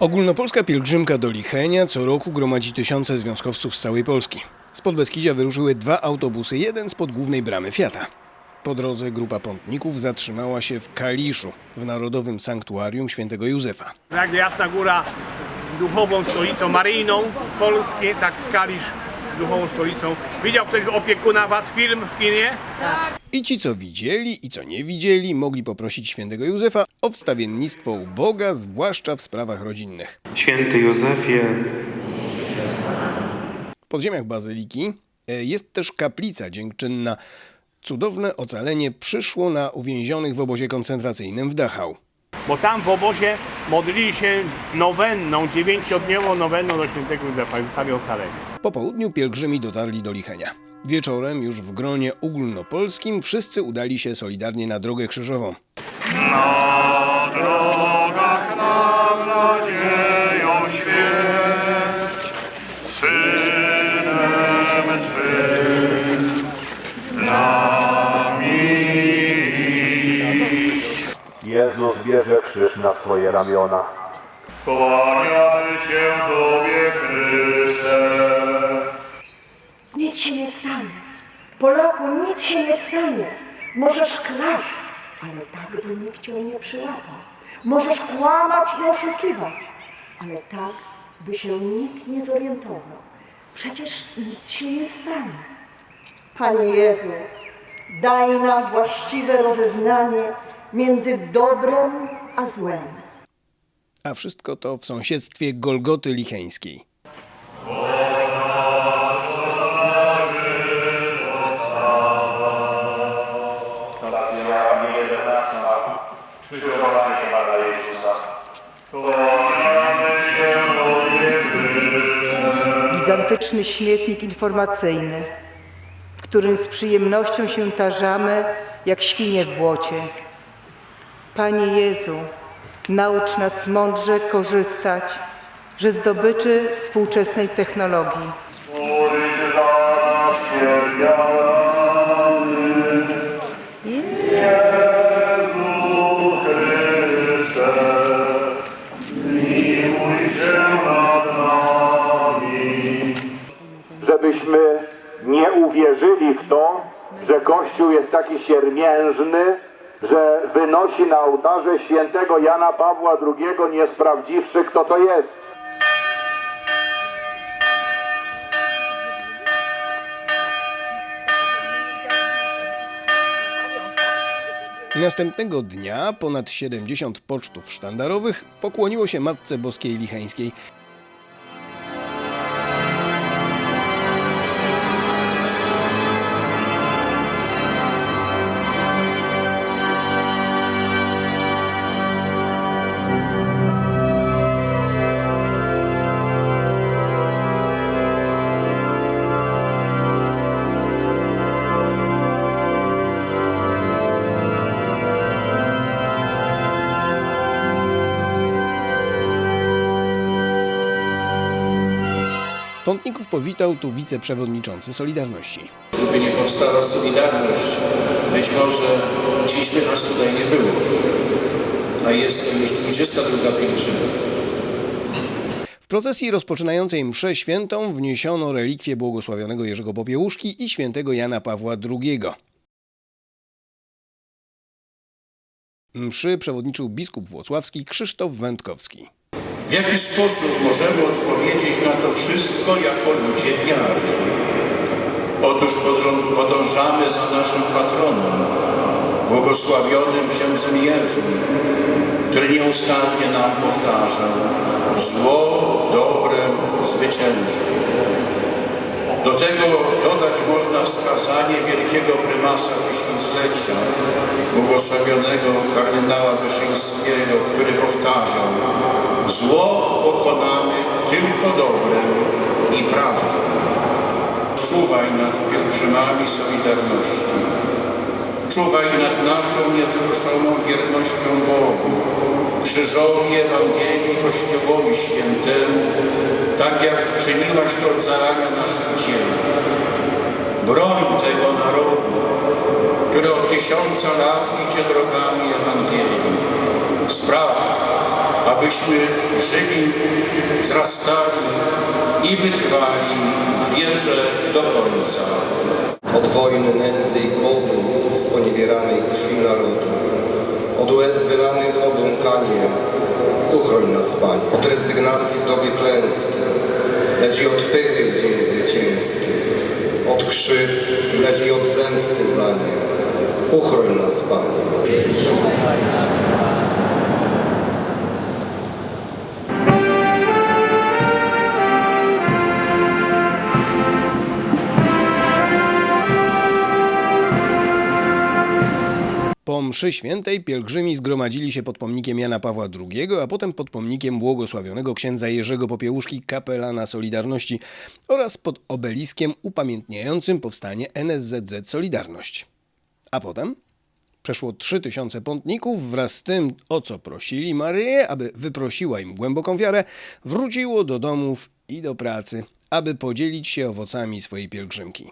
Ogólnopolska pielgrzymka do Lichenia co roku gromadzi tysiące związkowców z całej Polski. Z Podbeskidzia wyruszyły dwa autobusy, jeden spod głównej bramy Fiata. Po drodze grupa pątników zatrzymała się w Kaliszu, w Narodowym Sanktuarium Świętego Józefa. Jak Jasna Góra duchową stolicą maryjną Polski, tak Kalisz duchową stolicą. Widział ktoś opiekuna was film w kinie? I ci, co widzieli i co nie widzieli, mogli poprosić Świętego Józefa o wstawiennictwo u Boga, zwłaszcza w sprawach rodzinnych. Święty Józefie, W podziemiach bazyliki e, jest też kaplica dziękczynna. Cudowne ocalenie przyszło na uwięzionych w obozie koncentracyjnym w Dachau. Bo tam w obozie modlili się nowenną, dziewięciodniową nowenną do świętego Józefa i zostali ocaleni. Po południu pielgrzymi dotarli do Lichenia. Wieczorem, już w gronie ogólnopolskim, wszyscy udali się solidarnie na drogę krzyżową. Jezus bierze krzyż na swoje ramiona. Kłaniamy się Tobie, Chryste. Nic się nie stanie. Polaku, nic się nie stanie. Możesz kraść, ale tak, by nikt cię nie przyłapał. Możesz kłamać i oszukiwać, ale tak, by się nikt nie zorientował. Przecież nic się nie stanie. Panie Jezu, daj nam właściwe rozeznanie między dobrem a złem. A wszystko to w sąsiedztwie Golgoty Licheńskiej. gigantyczny śmietnik informacyjny, w którym z przyjemnością się tarzamy jak świnie w błocie. Panie Jezu, naucz nas mądrze korzystać ze zdobyczy współczesnej technologii. Żebyśmy nie uwierzyli w to, że Kościół jest taki siermiężny, że wynosi na ołtarze świętego Jana Pawła II, nie sprawdziwszy, kto to jest. Następnego dnia ponad 70 pocztów sztandarowych pokłoniło się Matce Boskiej Licheńskiej. Pątników powitał tu wiceprzewodniczący Solidarności. Gdyby nie powstała Solidarność, być może dziś by nas tutaj nie było. A jest to już 22 pielgrzymka. W procesji rozpoczynającej mszę świętą wniesiono relikwie błogosławionego Jerzego Popiełuszki i świętego Jana Pawła II. Mszy przewodniczył biskup włocławski Krzysztof Wędkowski. W jaki sposób możemy odpowiedzieć na to wszystko jako ludzie wiary? Otóż podążamy za naszym patronem, błogosławionym księdzem Jerzym, który nieustannie nam powtarzał zło dobrem zwycięży. Do tego dodać można wskazanie wielkiego prymasa tysiąclecia, błogosławionego kardynała Wyszyńskiego, który powtarzał Zło pokonamy tylko dobrem i prawdą. Czuwaj nad pielgrzymami Solidarności. Czuwaj nad naszą niewzruszoną wiernością Bogu, krzyżowi Ewangelii Kościołowi Świętemu, tak jak czyniłaś to od zarania naszych dziejów. Broń tego narodu, który od tysiąca lat idzie drogami Ewangelii. Spraw, abyśmy żyli, wzrastali i wytrwali w wierze do końca. Od wojny, nędzy i głodu, sponiewieranej krwi narodu, od łez wylanych obłąkanie, uchroń nas Panie. Od rezygnacji w dobie klęski, lecz i od pychy w dzień zwycięski, od krzywd, lecz i od zemsty za nie, uchroń nas Panie. Po mszy świętej pielgrzymi zgromadzili się pod pomnikiem Jana Pawła II, a potem pod pomnikiem błogosławionego księdza Jerzego Popiełuszki, kapelana Solidarności oraz pod obeliskiem upamiętniającym powstanie NSZZ Solidarność. A potem przeszło 3000 pątników wraz z tym, o co prosili Maryję, aby wyprosiła im głęboką wiarę, wróciło do domów i do pracy, aby podzielić się owocami swojej pielgrzymki.